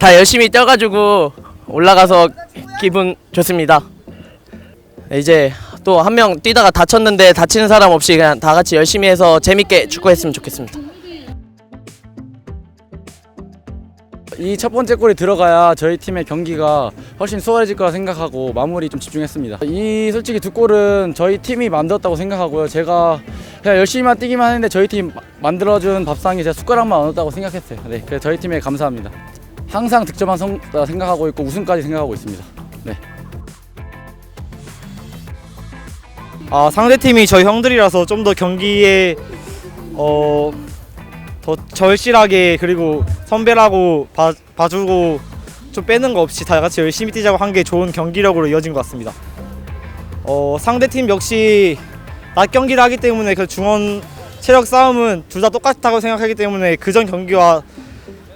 다 열심히 뛰어가지고 올라가서 기분 좋습니다. 이제 또 한 명 뛰다가 다쳤는데 다치는 사람 없이 그냥 다 같이 열심히 해서 재밌게 축구했으면 좋겠습니다. 이 첫 번째 골이 들어가야 저희 팀의 경기가 훨씬 수월해질 거라 생각하고 마무리 좀 집중했습니다. 이 솔직히 두 골은 저희 팀이 만들었다고 생각하고요. 제가 그냥 열심히만 뛰기만 했는데 저희 팀 마- 만들어준 밥상에 제가 숟가락만 얻었다고 생각했어요. 네, 그래서 저희 팀에 감사합니다. 항상 득점한 성, 생각하고 있고 우승까지 생각하고 있습니다. 네. 아 상대 팀이 저희 형들이라서 좀 더 경기에 어 더 절실하게 그리고 선배라고 봐, 봐주고 좀 빼는 거 없이 다 같이 열심히 뛰자고 한 게 좋은 경기력으로 이어진 것 같습니다. 어 상대 팀 역시 낮 경기를 하기 때문에 그 중원 체력 싸움은 둘 다 똑같다고 생각하기 때문에 그전 경기와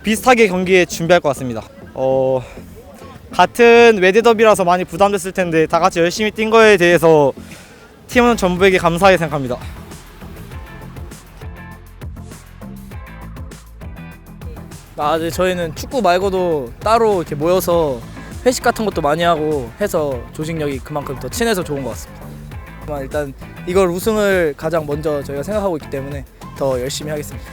비슷하게 경기에 준비할 것 같습니다. 어 같은 외대 더비라서 많이 부담됐을 텐데 다 같이 열심히 뛴 거에 대해서 팀원 전부에게 감사하게 생각합니다. 아, 네, 저희는 축구 말고도 따로 이렇게 모여서 회식 같은 것도 많이 하고 해서 조직력이 그만큼 더 친해서 좋은 것 같습니다. 일단 이걸 우승을 가장 먼저 저희가 생각하고 있기 때문에 더 열심히 하겠습니다.